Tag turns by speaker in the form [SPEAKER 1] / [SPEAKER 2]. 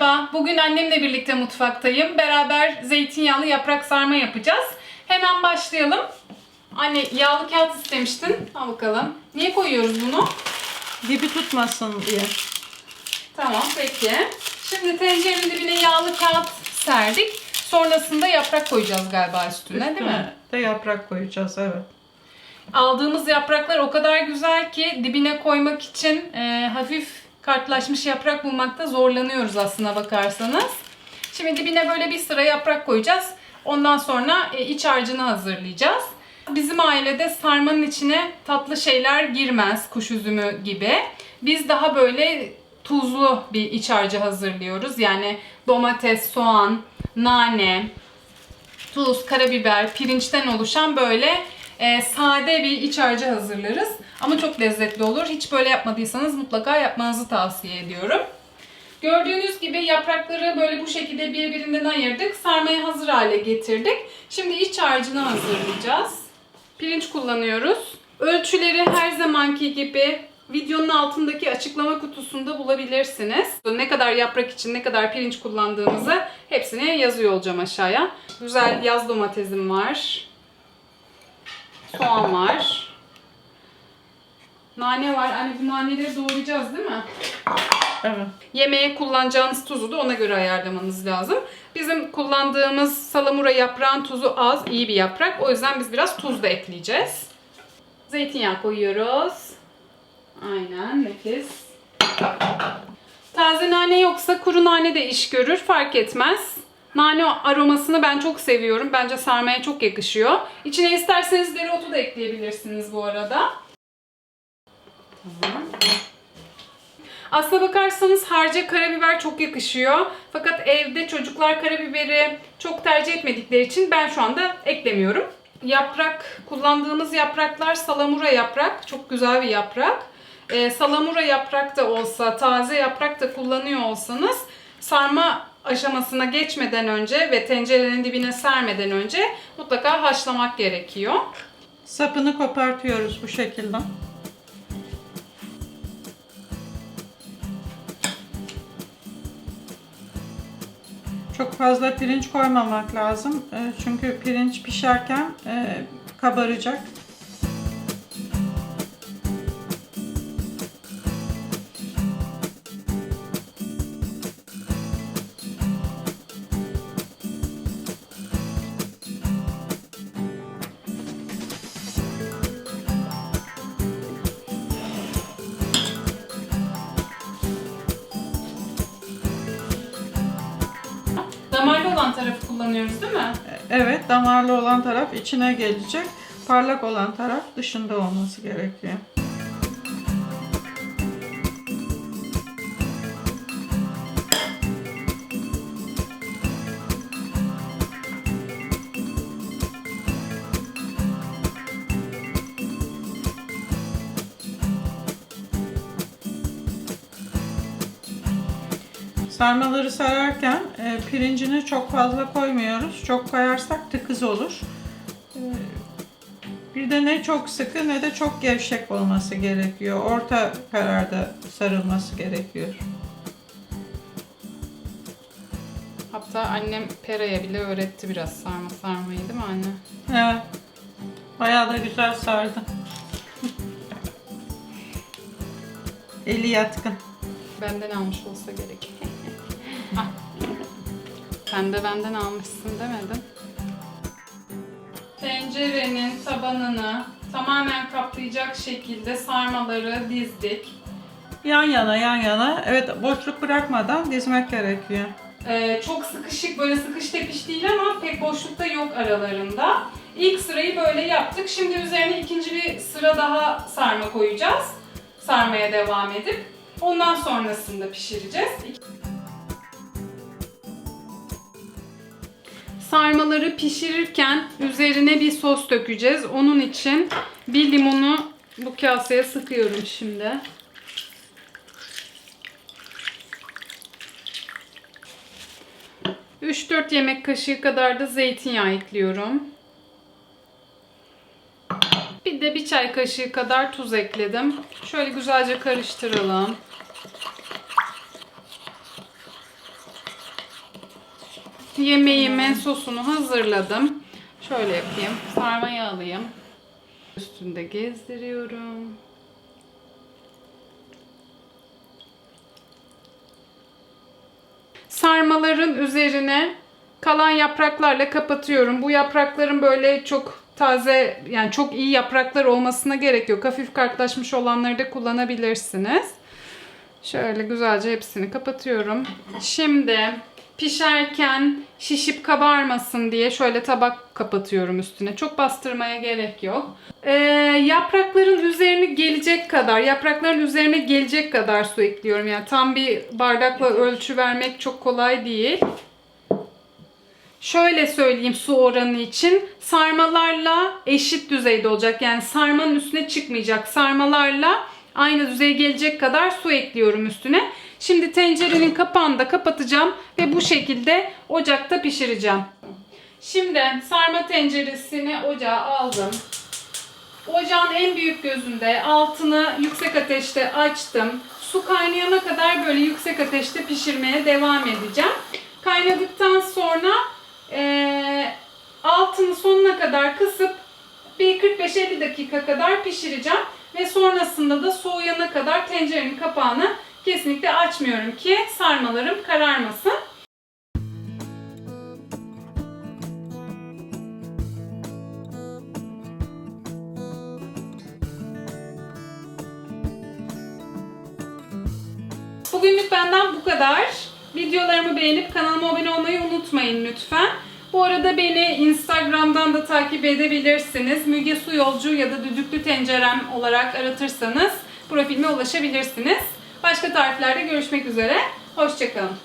[SPEAKER 1] Merhaba, bugün annemle birlikte mutfaktayım. Beraber zeytinyağlı yaprak sarma yapacağız. Hemen başlayalım. Anne yağlı kağıt istemiştin. Al bakalım. Niye koyuyoruz bunu?
[SPEAKER 2] Dibi tutmasın diye.
[SPEAKER 1] Tamam, peki. Şimdi tencerenin dibine yağlı kağıt serdik. Sonrasında yaprak koyacağız galiba üstüne, değil mi?
[SPEAKER 2] De yaprak koyacağız evet.
[SPEAKER 1] Aldığımız yapraklar o kadar güzel ki dibine koymak için e, hafif kartlaşmış yaprak bulmakta zorlanıyoruz aslına bakarsanız. Şimdi dibine böyle bir sıra yaprak koyacağız. Ondan sonra e, iç harcını hazırlayacağız. Bizim ailede sarmanın içine tatlı şeyler girmez, kuş üzümü gibi. Biz daha böyle tuzlu bir iç harcı hazırlıyoruz. Yani domates, soğan, nane, tuz, karabiber, pirinçten oluşan böyle e, sade bir iç harcı hazırlarız. Ama çok lezzetli olur. Hiç böyle yapmadıysanız mutlaka yapmanızı tavsiye ediyorum. Gördüğünüz gibi yaprakları böyle bu şekilde birbirinden ayırdık. Sarmaya hazır hale getirdik. Şimdi iç harcını hazırlayacağız. Pirinç kullanıyoruz. Ölçüleri her zamanki gibi videonun altındaki açıklama kutusunda bulabilirsiniz. Ne kadar yaprak için ne kadar pirinç kullandığımızı hepsini yazıyor olacağım aşağıya. Güzel yaz domatesim var. Soğan var. Nane var. Hani bu naneleri doğrayacağız değil mi?
[SPEAKER 2] Evet.
[SPEAKER 1] Yemeğe kullanacağınız tuzu da ona göre ayarlamanız lazım. Bizim kullandığımız salamura yaprağın tuzu az, iyi bir yaprak. O yüzden biz biraz tuz da ekleyeceğiz. Zeytinyağı koyuyoruz. Aynen, nefis. Taze nane yoksa kuru nane de iş görür, fark etmez. Nane aromasını ben çok seviyorum. Bence sarmaya çok yakışıyor. İçine isterseniz dereotu da ekleyebilirsiniz bu arada. Tamam. Aslına bakarsanız harca karabiber çok yakışıyor. Fakat evde çocuklar karabiberi çok tercih etmedikleri için ben şu anda eklemiyorum. Yaprak, kullandığımız yapraklar salamura yaprak. Çok güzel bir yaprak. Ee, salamura yaprak da olsa, taze yaprak da kullanıyor olsanız sarma aşamasına geçmeden önce ve tencerenin dibine sermeden önce mutlaka haşlamak gerekiyor.
[SPEAKER 2] Sapını kopartıyoruz bu şekilde. Çok fazla pirinç koymamak lazım. E, Çünkü pirinç pişerken e, kabaracak.
[SPEAKER 1] Olan tarafı kullanıyoruz değil mi?
[SPEAKER 2] Evet, damarlı olan taraf içine gelecek. Parlak olan taraf dışında olması gerekiyor. Sarmaları sararken e, pirincini çok fazla koymuyoruz. Çok koyarsak tıkız olur. E, bir de ne çok sıkı ne de çok gevşek olması gerekiyor. Orta kararda sarılması gerekiyor.
[SPEAKER 1] Hatta annem Pera'ya bile öğretti biraz sarma sarmayı değil mi anne?
[SPEAKER 2] Evet. Bayağı da güzel sardı. Eli yatkın.
[SPEAKER 1] Benden almış olsa gerek. Ah. Sen de benden almışsın demedin. Tencerenin tabanını tamamen kaplayacak şekilde sarmaları dizdik.
[SPEAKER 2] Yan yana yan yana. Evet boşluk bırakmadan dizmek gerekiyor.
[SPEAKER 1] Ee, çok sıkışık böyle sıkış tepiş değil ama pek boşluk da yok aralarında. İlk sırayı böyle yaptık. Şimdi üzerine ikinci bir sıra daha sarma koyacağız. Sarmaya devam edip ondan sonrasında pişireceğiz. Sarmaları pişirirken üzerine bir sos dökeceğiz. Onun için bir limonu bu kaseye sıkıyorum şimdi. Üç dört yemek kaşığı kadar da zeytinyağı ekliyorum. Bir de bir çay kaşığı kadar tuz ekledim. Şöyle güzelce karıştıralım. Yemeğimin sosunu hazırladım. Şöyle yapayım. Sarmayı alayım. Üstünde gezdiriyorum. Sarmaların üzerine kalan yapraklarla kapatıyorum. Bu yaprakların böyle çok taze yani çok iyi yapraklar olmasına gerek yok. Hafif kartlaşmış olanları da kullanabilirsiniz. Şöyle güzelce hepsini kapatıyorum. Şimdi pişerken şişip kabarmasın diye şöyle tabak kapatıyorum üstüne. Çok bastırmaya gerek yok. Ee, yaprakların üzerine gelecek kadar, yaprakların üzerine gelecek kadar su ekliyorum. Yani tam bir bardakla ölçü vermek çok kolay değil. Şöyle söyleyeyim su oranı için sarmalarla eşit düzeyde olacak. Yani sarmanın üstüne çıkmayacak. Sarmalarla aynı düzeye gelecek kadar su ekliyorum üstüne. Şimdi tencerenin kapağını da kapatacağım ve bu şekilde ocakta pişireceğim. Şimdi sarma tenceresini ocağa aldım. Ocağın en büyük gözünde altını yüksek ateşte açtım. Su kaynayana kadar böyle yüksek ateşte pişirmeye devam edeceğim. Kaynadıktan sonra eee, altını sonuna kadar kısıp bir 45-50 dakika kadar pişireceğim. Ve sonrasında da soğuyana kadar tencerenin kapağını kesinlikle açmıyorum ki sarmalarım kararmasın. Bugünlük benden bu kadar. Videolarımı beğenip kanalıma abone olmayı unutmayın lütfen. Bu arada beni Instagram'dan da takip edebilirsiniz. Müge Su Yolcu ya da Düdüklü Tencerem olarak aratırsanız profilime ulaşabilirsiniz. Başka tariflerde görüşmek üzere. Hoşçakalın.